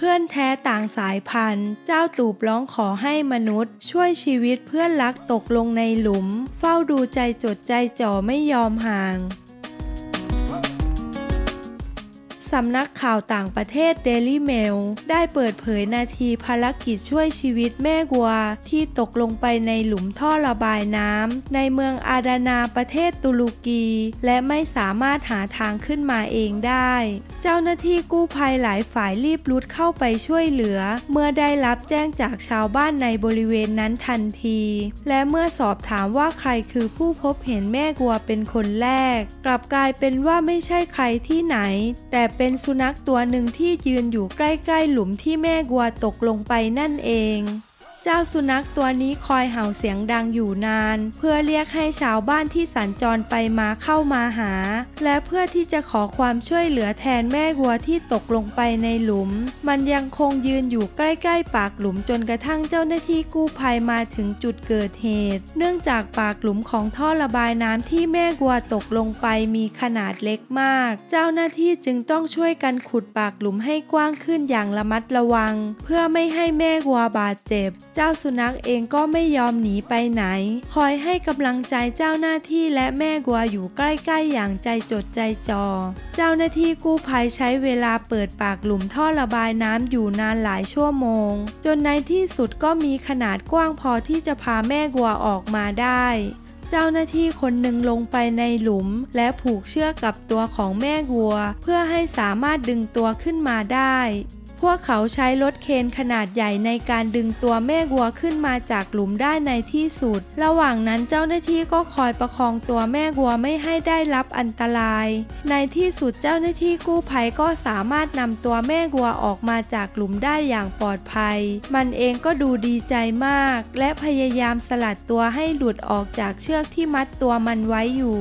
เพื่อนแท้ต่างสายพันธุ์ เจ้าตูบร้องขอให้มนุษย์ ช่วยชีวิตเพื่อนรักตกลงในหลุม เฝ้าดูใจจดใจจ่อไม่ยอมห่าง สำนักข่าวต่างประเทศ Daily Mail ได้เปิดเผยนาทีภารกิจช่วยชีวิตแม่กัว ที่ตกลงไปในหลุมท่อระบายน้ำในเมืองอาดานาประเทศตุรกี และไม่สามารถหาทางขึ้นมาเองได้ เจ้าหน้าที่กู้ภัยหลายฝ่ายรีบรุดเข้าไปช่วยเหลือ เมื่อได้รับแจ้งจากชาวบ้านในบริเวณนั้นทันที และเมื่อสอบถามว่าใครคือผู้พบเห็นแม่กัวเป็นคนแรก กลับกลายเป็นว่าไม่ใช่ใครที่ไหน แต่เป็นสุนัขตัวหนึ่งที่ยืนอยู่ใกล้ๆหลุมที่แม่กัวตกลงไปนั่นเอง เจ้าสุนัขตัวนี้คอยเห่าเสียงดังอยู่นาน เพื่อเรียกให้ชาวบ้านที่สัญจรไปมาเข้ามาหา และเพื่อที่จะขอความช่วยเหลือแทนแม่วัวที่ตกลงไปในหลุม มันยังคงยืนอยู่ใกล้ๆ ปากหลุมจนกระทั่งเจ้าหน้าที่กู้ภัยมาถึงจุดเกิดเหตุ เนื่องจากปากหลุมของท่อระบายน้ำที่แม่วัวตกลงไปมีขนาดเล็กมาก เจ้าหน้าที่จึงต้องช่วยกันขุดปากหลุมให้กว้างขึ้นอย่างระมัดระวัง เพื่อไม่ให้แม่วัวบาดเจ็บเจ้าสุนัขเองก็ไม่ยอมหนีไปไหน คอยให้กำลังใจเจ้าหน้าที่และแม่กัวอยู่ใกล้ๆอย่างใจจดใจจ่อ เจ้าหน้าที่กู้ภัยใช้เวลาเปิดปากหลุมท่อระบายน้ำอยู่นานหลายชั่วโมง จนในที่สุดก็มีขนาดกว้างพอที่จะพาแม่กัวออกมาได้เจ้าหน้าที่คนหนึ่งลงไปในหลุม และผูกเชือกกับตัวของแม่วัว เพื่อให้สามารถดึงตัวขึ้นมาได้ พวกเขาใช้รถเคนขนาดใหญ่ในการดึงตัวแม่วัวขึ้นมาจากหลุมได้ในที่สุด ระหว่างนั้นเจ้าหน้าที่ก็คอยประคองตัวแม่วัวไม่ให้ได้รับอันตราย ในที่สุดเจ้าหน้าที่กู้ภัยก็สามารถนำตัวแม่วัวออกมาจากหลุมได้อย่างปลอดภัย มันเองก็ดูดีใจมาก และพยายามสลัดตัวให้หลุดออกจากเชือกที่มัดตัวมันไว้อยู่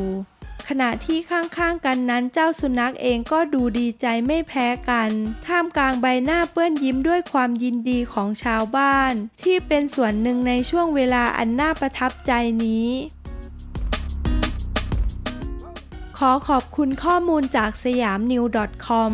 ขณะที่ข้างๆกันนั้นเจ้าสุนัขเองก็ดูดีใจไม่แพ้กัน ท่ามกลางใบหน้าเปื้อนยิ้มด้วยความยินดีของชาวบ้าน ที่เป็นส่วนหนึ่งในช่วงเวลาอันน่าประทับใจนี้ ขอขอบคุณข้อมูลจากสยามนิว .com